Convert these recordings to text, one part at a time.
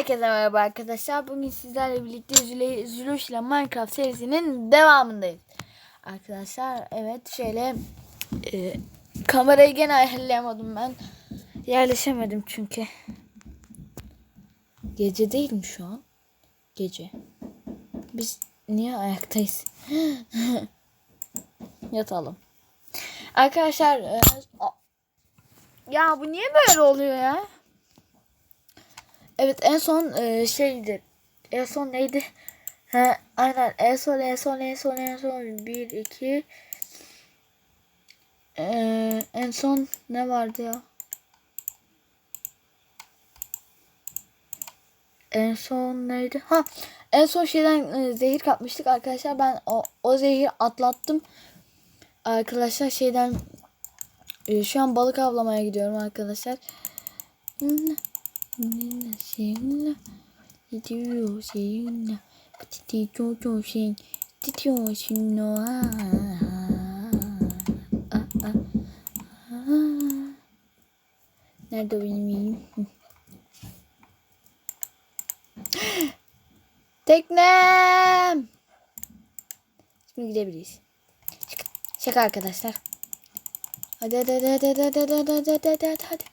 Herkese merhaba arkadaşlar. Bugün sizlerle birlikte Zülüş ile Minecraft serisinin devamındayız. Arkadaşlar evet şöyle e, kamerayı gene ayarlayamadım ben. Yerleşemedim çünkü. Gece değil mi şu an? Gece. Biz niye ayaktayız? Yatalım. Arkadaşlar e, ya bu niye böyle oluyor ya? Evet en son e, şeydi. En son neydi? He, aynen en son en son en son en son 1 2 e, en son ne vardı ya? En son neydi? Ha en son şeyden e, zehir kapmıştık arkadaşlar. Ben o, o zehir atlattım. Arkadaşlar şeyden e, şu an balık avlamaya gidiyorum arkadaşlar. Seninle seninle gidiyor seninle titriyor çok şey titriyor şimdi ha Nerede benim? Hı. Teknem. Şimdi gidebiliriz. Şaka, arkadaşlar. Hadi hadi hadi hadi hadi hadi hadi hadi hadi.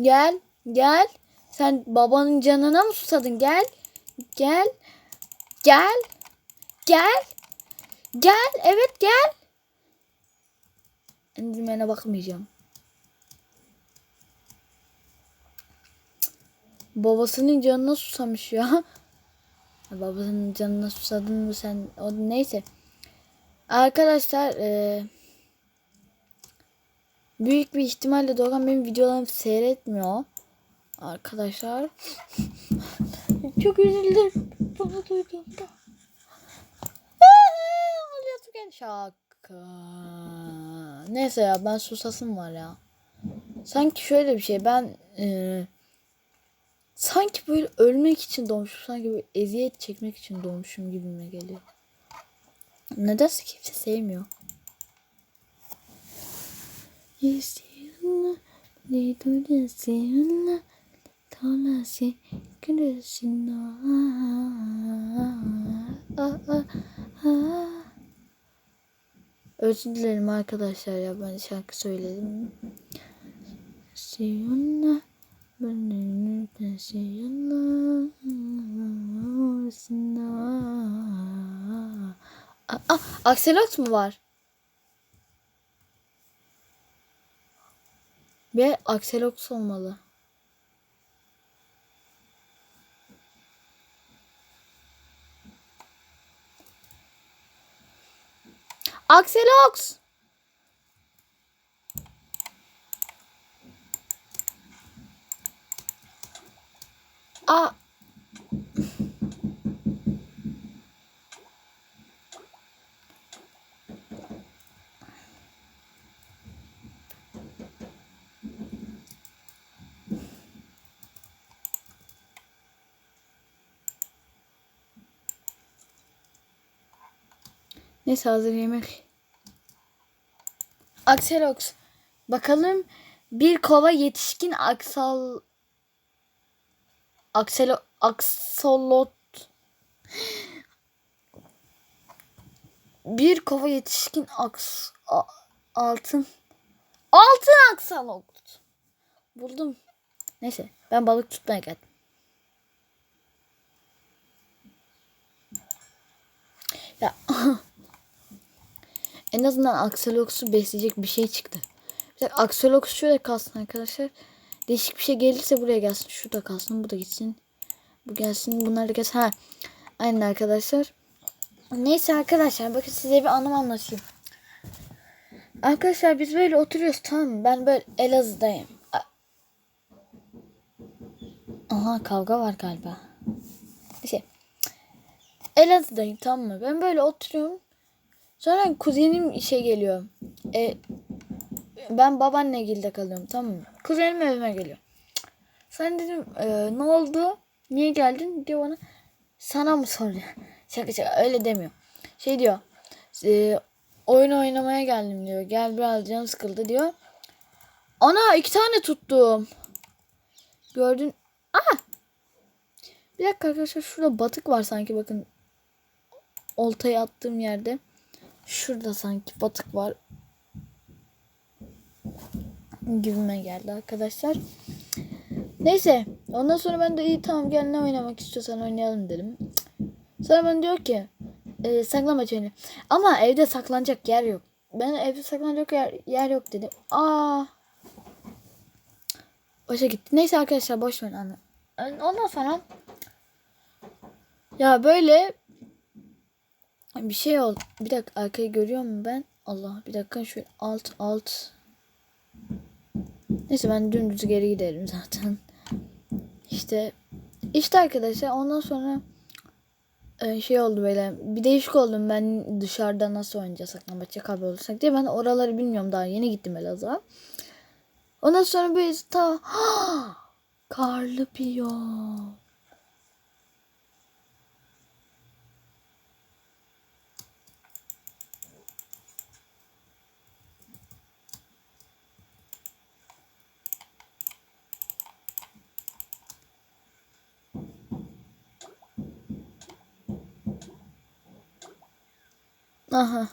Gel. Gel. Sen babanın canına mı susadın? Gel. Gel. Gel. Gel. Gel. Evet gel. Endümen'e bakmayacağım. Babasının canına susamış ya. Babasının canına susadın mı sen? O neyse. Arkadaşlar e, büyük bir ihtimalle Doğan benim videolarımı seyretmiyor. Arkadaşlar. Çok üzüldüm. Bunu duyduğumda. Ağlıyorsun gel. Şaka. Neyse ya ben susasım var ya. Sanki şöyle bir şey ben e, sanki böyle ölmek için doğmuşum. Sanki böyle eziyet çekmek için doğmuşum gibime geliyor. Nedense kimse sevmiyor. Yüzüğünle ne duyduğunu tanesi güneşin Özür dilerim arkadaşlar ya ben şarkı söyledim. Siyonla ben de siyonla Aa, Axelox mu var? Ve Axelox olmalı. Axelox! Aa, Neyse hazır yemek. Axelox. Bakalım bir kova yetişkin aksal Akselo aksolot bir kova yetişkin aks a- altın altın aksolot buldum. Neyse ben balık tutmaya geldim. Ya en azından Axelox'u besleyecek bir şey çıktı. Bir dakika, Axelox şöyle kalsın arkadaşlar. Değişik bir şey gelirse buraya gelsin. Şu da kalsın. Bu da gitsin. Bu gelsin. Bunlar da gelsin. Ha. Aynen arkadaşlar. Neyse arkadaşlar. Bakın size bir anım anlatayım. Arkadaşlar biz böyle oturuyoruz tamam? Ben böyle Elazığ'dayım. Aha kavga var galiba. Neyse. Elazığ'dayım tamam mı? Ben böyle oturuyorum. Sonra kuzenim işe geliyor. E, ben babaanne kalıyorum tamam mı? Kuzenim evime geliyor. Sen dedim e, ne oldu? Niye geldin? Diyor bana. Sana mı soruyor? Şaka şaka öyle demiyor. Şey diyor. E, oyun oynamaya geldim diyor. Gel biraz canım sıkıldı diyor. Ana iki tane tuttum. Gördün. Aha. Bir dakika arkadaşlar şurada batık var sanki bakın. Oltayı attığım yerde. Şurada sanki batık var. Gibime geldi arkadaşlar. Neyse. Ondan sonra ben de iyi tamam gel ne oynamak istiyorsan oynayalım dedim. Sonra bana diyor ki e, saklambaç oyunu. Ama evde saklanacak yer yok. Ben evde saklanacak yer, yer yok dedim. Aa. Başa gitti. Neyse arkadaşlar boş verin anne. Ondan sonra ya böyle bir şey oldu. Bir dakika arkayı görüyor muyum ben? Allah bir dakika şu alt alt. Neyse ben dümdüz geri giderim zaten. İşte işte arkadaşlar ondan sonra e, şey oldu böyle bir değişik oldum ben dışarıda nasıl oynayacağız saklambaç yakabe olursak diye ben oraları bilmiyorum daha yeni gittim Elazığ'a. Ondan sonra biz ta karlı bir Aha.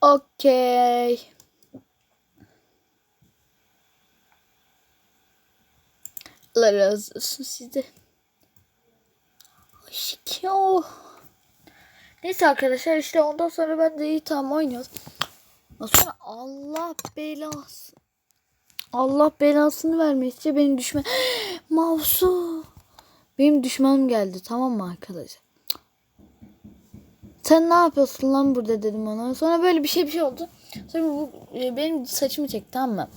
Okey. Allah razı olsun size. Aşkım. Oh. Neyse arkadaşlar işte ondan sonra ben de iyi tam oynuyoruz. Ondan sonra Allah belası. Allah belasını vermeyince benim düşman. Mavsu. Benim düşmanım geldi tamam mı arkadaşlar? Sen ne yapıyorsun lan burada dedim ona. Sonra böyle bir şey bir şey oldu. Sonra bu e, benim saçımı çekti tamam mı?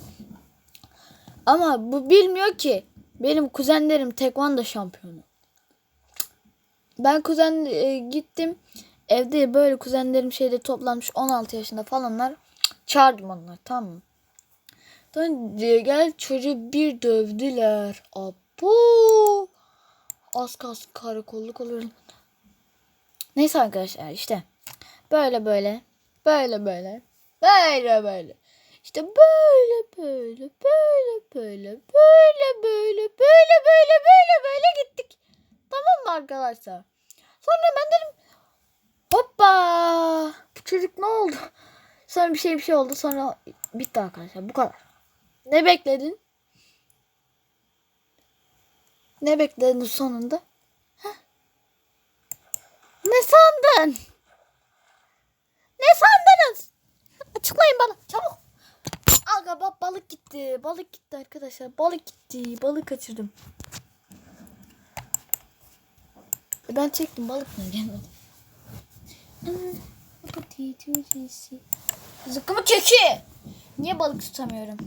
Ama bu bilmiyor ki benim kuzenlerim tekvando şampiyonu. Ben kuzen e, gittim. Evde böyle kuzenlerim şeyde toplanmış 16 yaşında falanlar. Çağırdım onları tamam mı? Sonra e, gel çocuğu bir dövdüler. Apo. Az kalsın karakolluk olur. Neyse arkadaşlar işte. Böyle böyle. Böyle böyle. Böyle böyle. İşte böyle böyle böyle böyle böyle böyle böyle böyle böyle böyle gittik. Tamam mı arkadaşlar? Sonra ben dedim hoppa bu çocuk ne oldu? Sonra bir şey bir şey oldu sonra bitti arkadaşlar bu kadar. Ne bekledin? Ne bekledin sonunda? Ne sandın? Ne sandınız? Açıklayın bana çabuk. Aga bak balık gitti. Balık gitti arkadaşlar. Balık gitti. Balık kaçırdım. E ben çektim balık mı gelmedi? Zıkkımı keki. Niye balık tutamıyorum?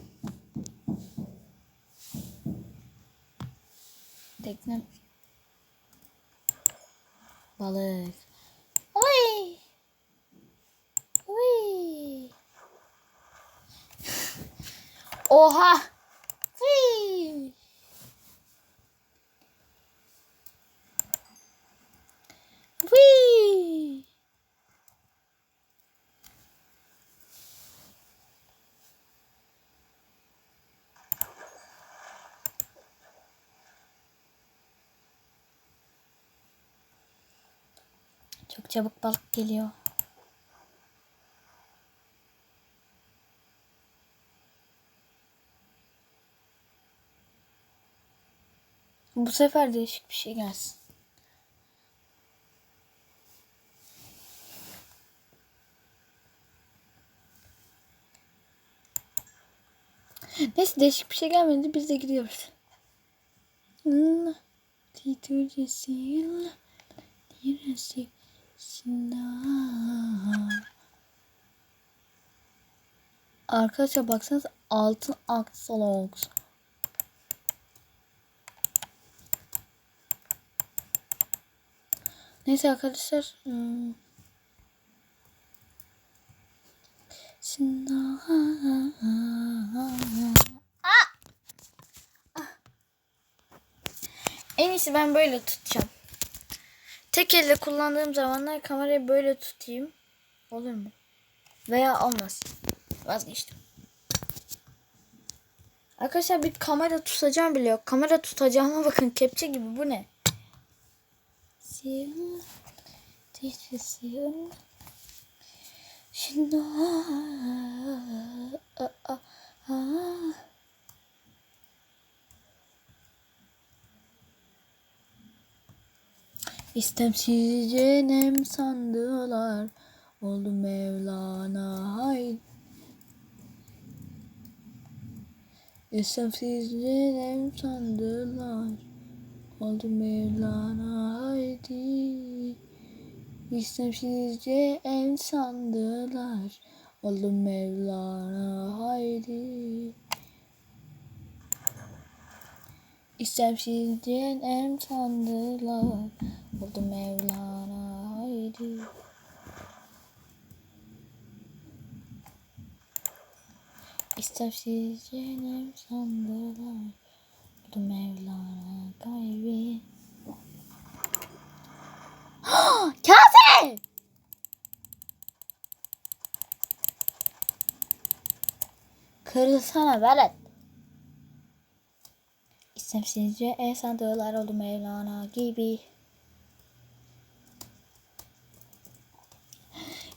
Teknem. Balık. Oy. Oy. Oha. Hii. Hii. Çok çabuk balık geliyor. Bu sefer değişik bir şey gelsin. Neyse değişik bir şey gelmedi. Biz de gidiyoruz. Titrecesi. Neresi? Arkadaşlar baksanız altın axolox. Neyse arkadaşlar. Hmm. Ah! Ah! En iyisi ben böyle tutacağım. Tek elle kullandığım zamanlar kamerayı böyle tutayım. Olur mu? Veya olmaz. Vazgeçtim. Arkadaşlar bir kamera tutacağım bile yok. Kamera tutacağıma bakın kepçe gibi bu ne? Şimdi İstemsizce nem sandılar. Oldu Mevlana hay. İstemsizce nem sandılar. Oldu Mevlana haydi. İstemsizce en sandılar. Oldu Mevlana haydi. İstemsizce en sandılar. Oldu Mevlana haydi. İstemsizce en sandılar. Oldu Mevlana gaybi. Kase! Kırılsana velet. İstemsizce en sandılar oldu Mevlana gibi.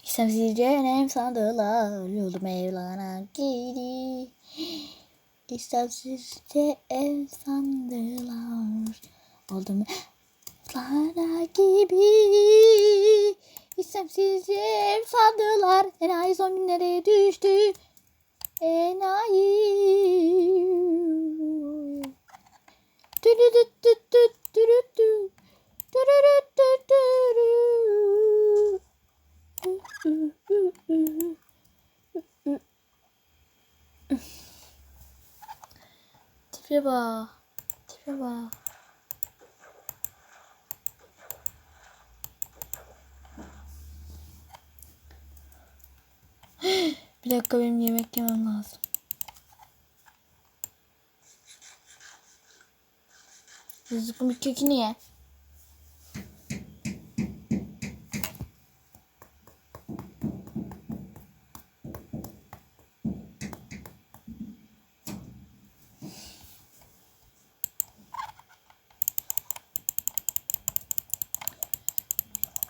İstemsizce en sandılar oldu Mevlana gibi. İstemsizce en sandılar oldu Mevlana gibi. İstemsizce ev sandılar enayi son günlere düştü. Enayi. Tipe bak. Tipe bak. Bir dakika benim yemek yemem lazım. Rızkın bir kekini ye.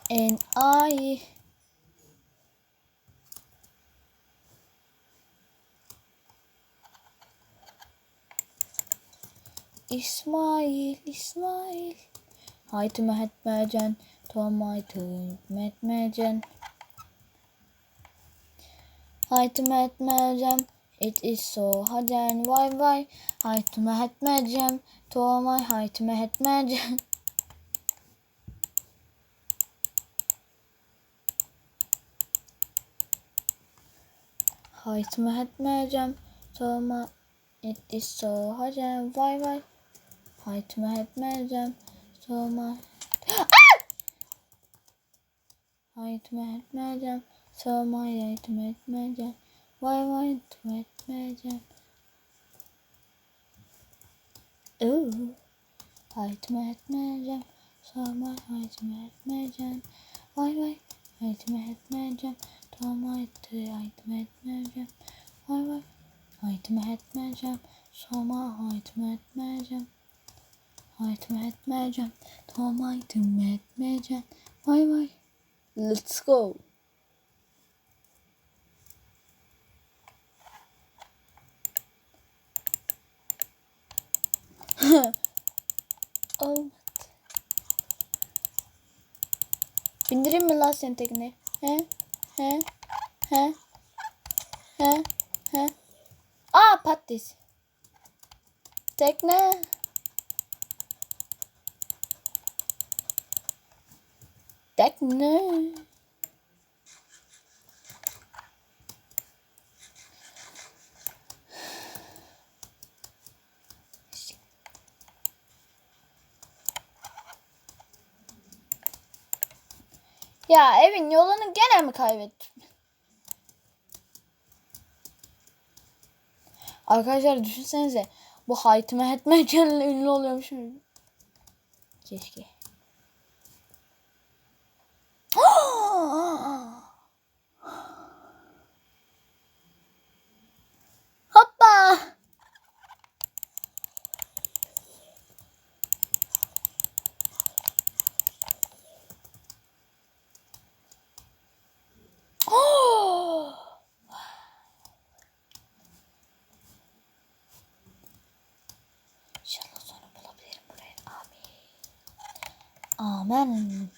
En ay. İsmail, İsmail. Haydi mehetmecen, tom haydi metmecen. Haydi mehetmecen, it is so haden, vay vay. Haydi mehetmecen, tom ay, haydi mehetmecen. Haydi mehetmecen, tom ay, it is so haden, vay vay. Haytime etmeyeceğim. Sorma. Haytime etmeyeceğim. Sorma haytime etmeyeceğim. Vay vay haytime etmeyeceğim. Oo. Haytime etmeyeceğim. Sorma haytime etmeyeceğim. Vay vay haytime etmeyeceğim. Sorma haytime etmeyeceğim. Vay vay haytime etmeyeceğim. Sorma haytime etmeyeceğim. Haytım etmeyeceğim. Tamam haytım etmeyeceğim. Vay vay. Let's go. Olmadı. Bindireyim mi lan senin tekne? He? He? He? He? He? Aa patates. Tekne. Tekne. Ya evin yolunu gene mi kaybettim? Arkadaşlar düşünsenize bu haytime etme channel ünlü oluyormuşum. Keşke. Hoppa. Oh. İnşallah sonu bulabilirim. Amin. Amin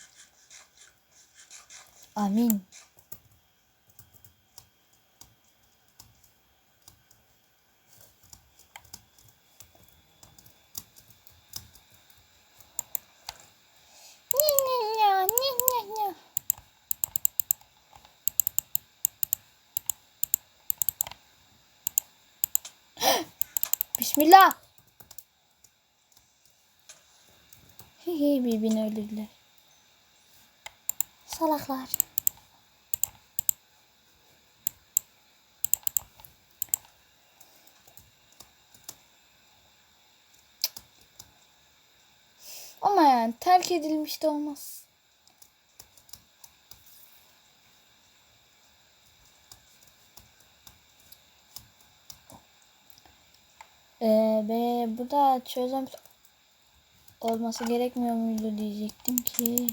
nya. Bismillah. Hey hey birbirini öldürdüler. Salaklar. Ama yani terk edilmiş de olmaz. Ee, be, bu da çözüm olması gerekmiyor muydu diyecektim ki.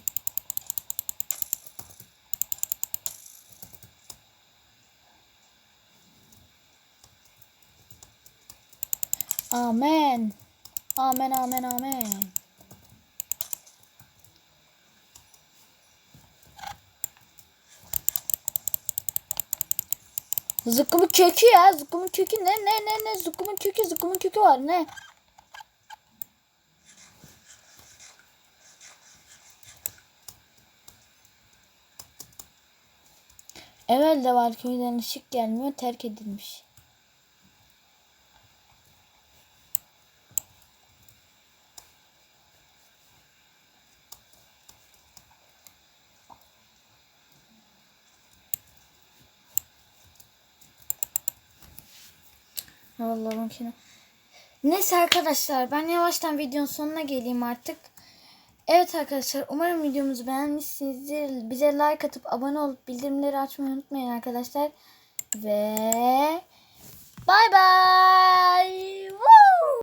Amen. Amen amen amen. Zıkkımın kökü ya. Zıkkımın kökü ne ne ne ne. Zıkkımın kökü zıkkımın kökü var ne. Evvel de var köyden ışık gelmiyor terk edilmiş. Vallahi makine. Neyse arkadaşlar ben yavaştan videonun sonuna geleyim artık. Evet arkadaşlar umarım videomuzu beğenmişsinizdir. Bize like atıp abone olup bildirimleri açmayı unutmayın arkadaşlar. Ve bay bay.